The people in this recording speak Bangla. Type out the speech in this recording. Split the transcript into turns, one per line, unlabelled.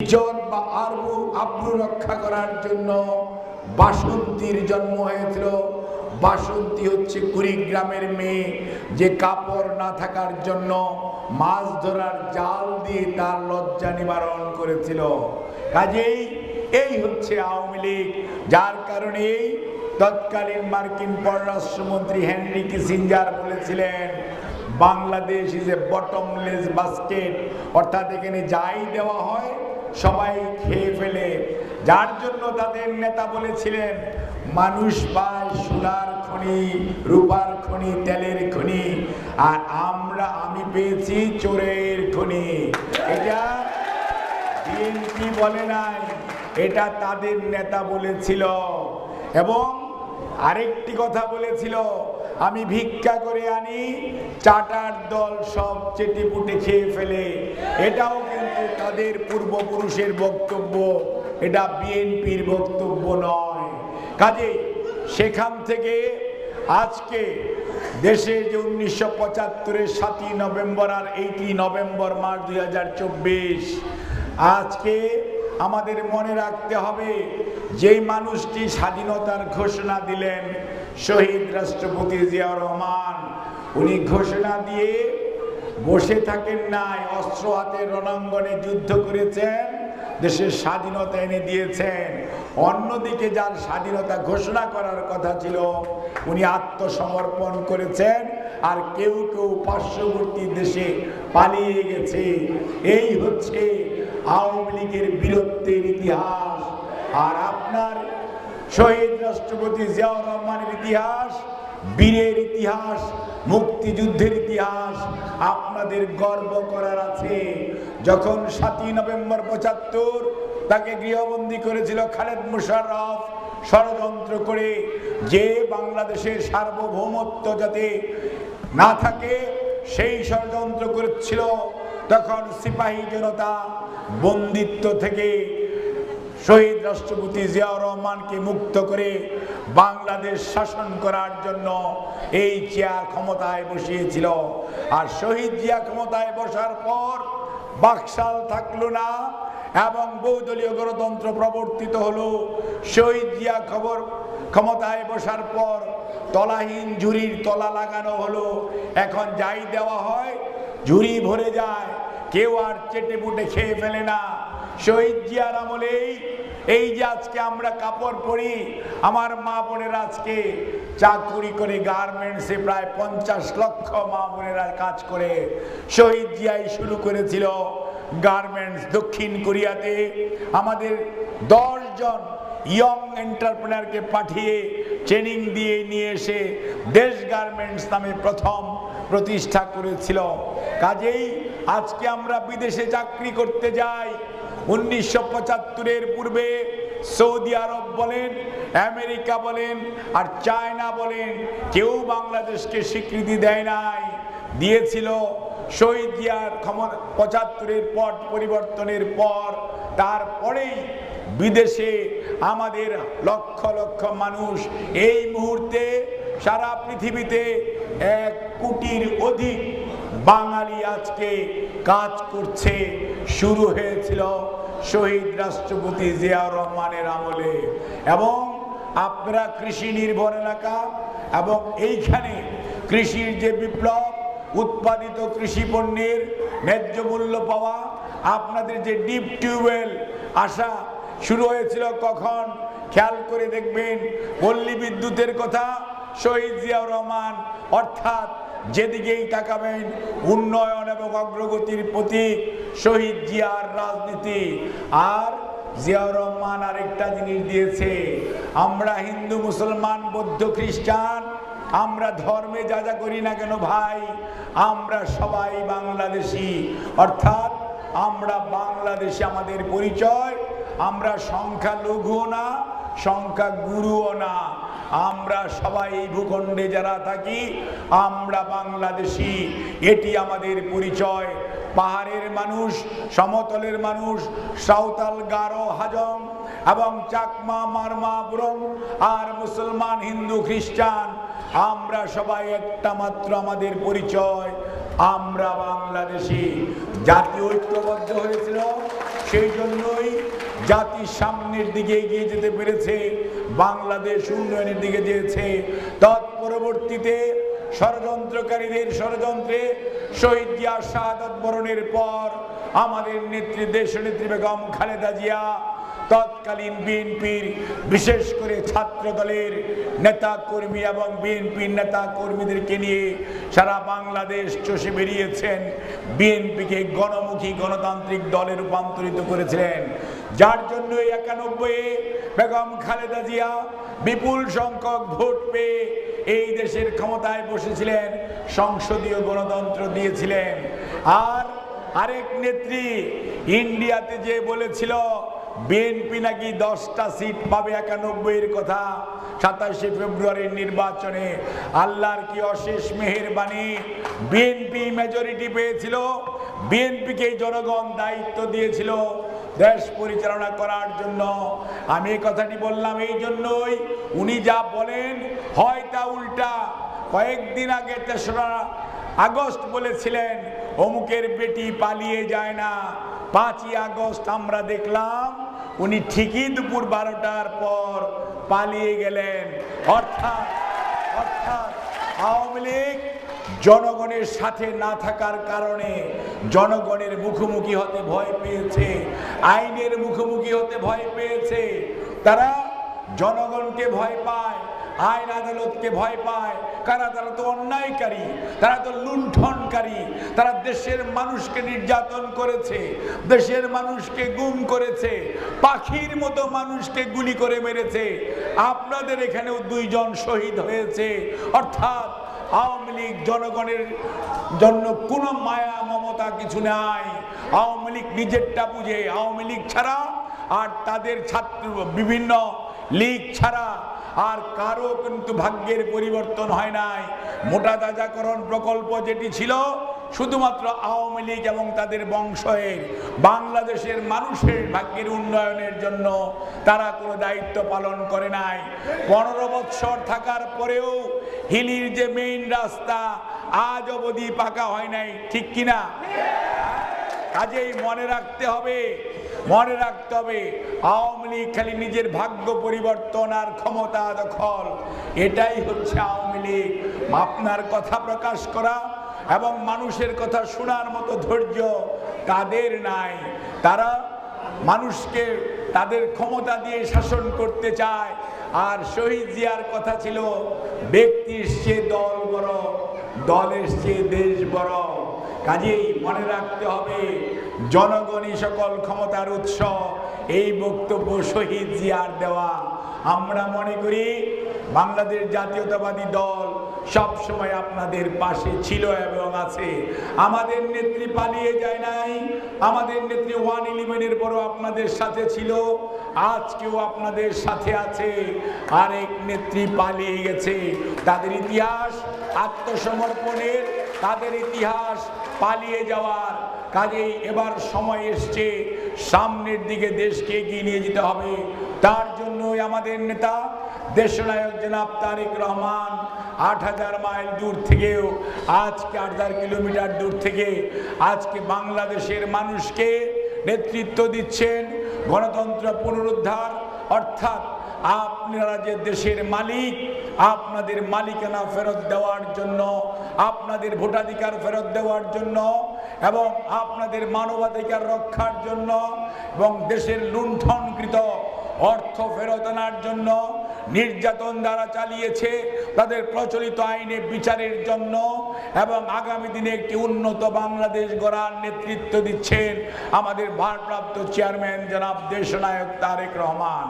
ইজ্জত বা আরবু আব্রু রক্ষা করার জন্য বাসন্তীর জন্ম হয়েছিল। বাসন্তী হচ্ছে কুড়িগ্রামের মেয়ে। যে কাপড় না থাকার জন্য মাছ ধরার জাল দিয়ে তার লজ্জা নিবারণ করেছিল। কাজেই এই হচ্ছে আওয়ামী লীগ, যার কারণে তৎকালীন মার্কিন পররাষ্ট্রমন্ত্রী হেনরি কিসিঞ্জার বলেছিলেন, Bangladesh is a bottomless basket অর্থাৎ এখানে যাই দেওয়া হয় সবাই খেয়ে ফেলে। যার জন্য তাদের নেতা বলেছিলেন, মানুষ পায় সোনার খনি, রূপার খনি, তেলের খনি, আর আমরা আমি পেয়েছি চোরের খনি। এটা বিএনপি বলে নাই, এটা তাদের নেতা বলেছিল। এবং আরেকটি কথা বলেছিল, আমি ভিক্ষা করে আনি, চাটার দল সব চেটে পুটে খেয়ে ফেলে। এটাও কিন্তু তাদের পূর্বপুরুষের বক্তব্য। এটা বিএনপির বক্তব্য নয়। কাজে সেখান থেকে আজকে দেশে যে উনিশশো পঁচাত্তরের সাতই নভেম্বর আর এইটি নভেম্বর মার্চ দুই হাজার চব্বিশ, আজকে আমাদের মনে রাখতে হবে, যেই মানুষটি স্বাধীনতার ঘোষণা দিলেন, শহীদ রাষ্ট্রপতি জিয়া রহমান, উনি ঘোষণা দিয়ে বসে থাকেন নাই, অস্ত্র হাতে রণাঙ্গনে যুদ্ধ করেছেন, দেশের স্বাধীনতা এনে দিয়েছেন। অন্যদিকে যার স্বাধীনতা ঘোষণা করার কথা ছিল, উনি আত্মসমর্পণ করেছেন, আর কেউ কেউ পার্শ্ববর্তী দেশে পালিয়ে গেছে। এই হচ্ছে আওয়ামী লীগের বীরত্বের ইতিহাস আর আপনার শহীদ রাষ্ট্রপতি জিয়াউর রহমানের ইতিহাস, বীরের ইতিহাস, মুক্তিযুদ্ধের ইতিহাস আপনাদের গর্ব করার আছে। যখন সাতই নভেম্বর পঁচাত্তর তাকে গৃহবন্দী করেছিল খালেদ মুশাররফ, ষড়যন্ত্র করে যে বাংলাদেশের সার্বভৌমত্ব যাতে না থাকে, সেই ষড়যন্ত্র করেছিল তখন সিপাহী জনতা বন্দিত্ব থেকে শহীদ রাষ্ট্রপতি জিয়াউর রহমানকে মুক্ত করে বাংলাদেশ শাসন করার জন্য এই চেয়ার ক্ষমতায় বসিয়েছিল। আর শহীদ জিয়া ক্ষমতায় বসার পর বাকশাল থাকল না এবং বহুদলীয় গণতন্ত্র প্রবর্তিত হলো। শহীদ জিয়া খবর ক্ষমতায় বসার পর তলাহীন ঝুড়ির তলা লাগানো হলো। এখন যাই দেওয়া হয় ঝুড়ি ভরে যায়। কেউ আর চেটে পুটে খেয়ে ফেলে না। শহীদ জিয়ার আমলেই এই যে আজকে আমরা কাপড় পরি, আমার মা বোনের আজকে চাকুরি করে গার্মেন্টসে প্রায় পঞ্চাশ লক্ষ মা বোনেরা কাজ করে। শহীদ জিয়াই শুরু করেছিল গার্মেন্টস দক্ষিণ কোরিয়াতে। আমাদের জন ইয়ং এন্টারপ্রেনারকে পাঠিয়ে, ট্রেনিং দিয়ে নিয়ে এসে দেশ গার্মেন্টস নামে প্রথম প্রতিষ্ঠা করেছিল। কাজেই আজকে আমরা বিদেশে চাকরি করতে যাই। উনিশশো পঁচাত্তরের পূর্বে সৌদি আরব বলেন, আমেরিকা বলেন আর চায়না বলেন, কেউ বাংলাদেশকে স্বীকৃতি দেয় নাই। দিয়েছিল শহীদ ক্ষমতা পঁচাত্তরের পট পরিবর্তনের পর। তারপরেই বিদেশে আমাদের লক্ষ লক্ষ মানুষ এই মুহূর্তে সারা পৃথিবীতে এক কোটির অধিক বাঙালি আজকে কাজ করছে। শুরু হয়েছিল শহীদ রাষ্ট্রপতি জিয়াউর রহমানের আমলে। এবং আপনারা কৃষি নির্ভর এলাকা এবং এইখানে কৃষির যে বিপ্লব, উৎপাদিত কৃষি পণ্যের ন্যায্য মূল্য পাওয়া, আপনাদের যে ডিপ টিউবওয়েল আসা শুরু হয়েছিল কখন? খেয়াল করে দেখবেন, পল্লী বিদ্যুতের কথা শহীদ জিয়াউর রহমান, অর্থাৎ যেদিকেই তাকাবেন, উন্নয়ন এবং অগ্রগতির প্রতীক শহীদ জিয়ার রাজনীতি। আর জিয়াউর রহমান আরেকটা জিনিস দিয়েছে, আমরা হিন্দু, মুসলমান, বৌদ্ধ, খ্রিস্টান, আমরা ধর্মে যা যা করি না কেন ভাই, আমরা সবাই বাংলাদেশি। অর্থাৎ আমরা বাংলাদেশে আমাদের পরিচয়, আমরা সংখ্যা লঘুও না সংখ্যা গুরুও না। আমরা সবাই এই ভূখণ্ডে যারা থাকি, আমরা বাংলাদেশি। এটি আমাদের পরিচয়। পাহাড়ের মানুষ, সমতলের মানুষ, সাঁওতাল, গারো, হাজং এবং চাকমা, মারমা, ব্রং আর মুসলমান, হিন্দু, খ্রিস্টান, আমরা সবাই একটা মাত্র আমাদের পরিচয়। আমরা বাংলাদেশি। জাতি ঐক্যবদ্ধ হয়েছিল, সেই জন্যই জাতি সামনের দিকে এগিয়ে যেতে পেরেছে, বাংলাদেশ উন্নয়নের দিকে যেয়েছে তৎপরবর্তীতে ষড়যন্ত্রকারীদের ষড়যন্ত্রে শহীদ জিয়া শাহাদত বরণের পর আমাদের নেত্রী দেশ নেত্রী বেগম খালেদা জিয়া, তৎকালীন বিএনপির বিশেষ করে ছাত্র দলের নেতা কর্মী এবং বিএনপির নেতা কর্মীদেরকে নিয়ে সারা বাংলাদেশ চষে বেরিয়েছেন। বিএনপিকে গণমুখী গণতান্ত্রিক দলে রূপান্তরিত করেছিলেন। যার জন্য একানব্বই বেগম খালেদা জিয়া বিপুল সংখ্যক ভোট পেয়ে এই দেশের ক্ষমতায় বসেছিলেন, সংসদীয় গণতন্ত্র দিয়েছিলেন। আর আরেক নেত্রী ইন্ডিয়াতে যে বলেছিল, বিএনপি নাকি দশটা সিট পাবে একানব্বইয়ের কথা, সাতাশে ফেব্রুয়ারির নির্বাচনে। আল্লাহর কি অশেষ মেহেরবানি বিএনপি মেজরিটি পেয়েছিল, বিএনপিকে জনগণ দায়িত্ব দিয়েছিল দেশ পরিচালনা করার জন্য। আমি এই কথাটি বললাম এই জন্যই। উনি যা বলেন হয় তা উল্টা। কয়েকদিন আগে তেসরা আগস্ট বলেছিলেন, অমুকের বেটি পালিয়ে যায় না। পাঁচই আগস্ট আমরা দেখলাম, উনি ঠিকই দুপুর বারোটার পর পালিয়ে গেলেন। অর্থাৎ অর্থাৎ আওয়ামী লীগ জনগণের সাথে না থাকার কারণে জনগণের মুখোমুখি হতে ভয় পেয়েছে, আইনের মুখোমুখি হতে ভয় পেয়েছে। তারা জনগণকে ভয় পায়, আইন আদালতকে ভয় পায়। কারা? তারা তো অন্যায়কারী, তারা তো লুণ্ঠনকারী, তারা দেশের মানুষকে নির্যাতন করেছে, দেশের মানুষকে গুম করেছে, পাখির মতো মানুষকে গুলি করে মেরেছে। আপনাদের এখানেও দুইজন শহীদ হয়েছে, অর্থাৎ আওয়ামী লীগ জনগণের জন্য কোনো মায়া, মমতা কিছু নাই। আওয়ামী লীগ নিজেরটা বুঝে, আওয়ামী লীগ ছাড়া আর তাদের ছাত্র বিভিন্ন লীগ ছাড়া আর কারও কিন্তু ভাগ্যের পরিবর্তন হয় নাই। মোটা তাজাকরণ প্রকল্প যেটি ছিল শুধুমাত্র আওয়ামী লীগ এবং তাদের বংশের বাংলাদেশের মানুষের ভাগ্যের উন্নয়নের জন্য তারা কোনো দায়িত্ব পালন করে নাই। পনেরো বৎসর থাকার পরেও হিলির যে মেইন রাস্তা আজ অবধি পাকা হয় নাই, ঠিক কিনা? কাজেই মনে রাখতে হবে, মনে রাখতে হবে, আওয়ামী লীগ খালি নিজের ভাগ্য পরিবর্তন আর ক্ষমতা দখল। এটাই হচ্ছে আওয়ামী লীগ। আপনার কথা প্রকাশ করা এবং মানুষের কথা শোনার মতো ধৈর্য তাদের নাই। তারা মানুষকে তাদের ক্ষমতা দিয়ে শাসন করতে চায়। আর শহীদ জিয়ার কথা ছিল ব্যক্তির সে দল বড় দলের সে দেশ বড়। কাজেই মনে রাখতে হবে, জনগণই সকল ক্ষমতার উৎস। এই বক্তব্য শহীদ জিয়ার দেওয়া। আমরা মনে করি, বাংলাদেশ জাতীয়তাবাদী দল সব সময় আপনাদের পাশে ছিল এবং আছে। আমাদের নেত্রী পালিয়ে যায় নাই। আমাদের নেত্রী ওয়ান ইলেভেনের বড় আপনাদের সাথে ছিল। আজকেও আপনাদের সাথে আছে। আরেক নেত্রী পালিয়ে গেছে। তাদের ইতিহাস, আত্মসমর্পণের তাদের ইতিহাস পালিয়ে যাওয়ার কাজেই এবার সময় এসছে। সামনের দিকে দেশকে এগিয়ে নিয়ে যেতে হবে। তার জন্যই আমাদের নেতা, দেশনায়ক জনাব তারেক রহমান আট হাজার মাইল দূর থেকেও, আজকে আট হাজার কিলোমিটার দূর থেকে আজকে বাংলাদেশের মানুষকে নেতৃত্ব দিচ্ছেন গণতন্ত্র পুনরুদ্ধার। অর্থাৎ আপনারা যে দেশের মালিক, আপনাদের মালিকানা ফেরত দেওয়ার জন্য, আপনাদের ভোটাধিকার ফেরত দেওয়ার জন্য এবং আপনাদের মানবাধিকার রক্ষার জন্য এবং দেশের লুণ্ঠনকৃত অর্থ ফেরত আনার জন্য নির্যাতন দ্বারা চালিয়েছে তাদের প্রচলিত আইনে বিচারের জন্য এবং আগামী দিনে একটি উন্নত বাংলাদেশ গড়ার নেতৃত্ব দিচ্ছেন আমাদের ভারপ্রাপ্ত চেয়ারম্যান জনাব দেশনায়ক তারেক রহমান।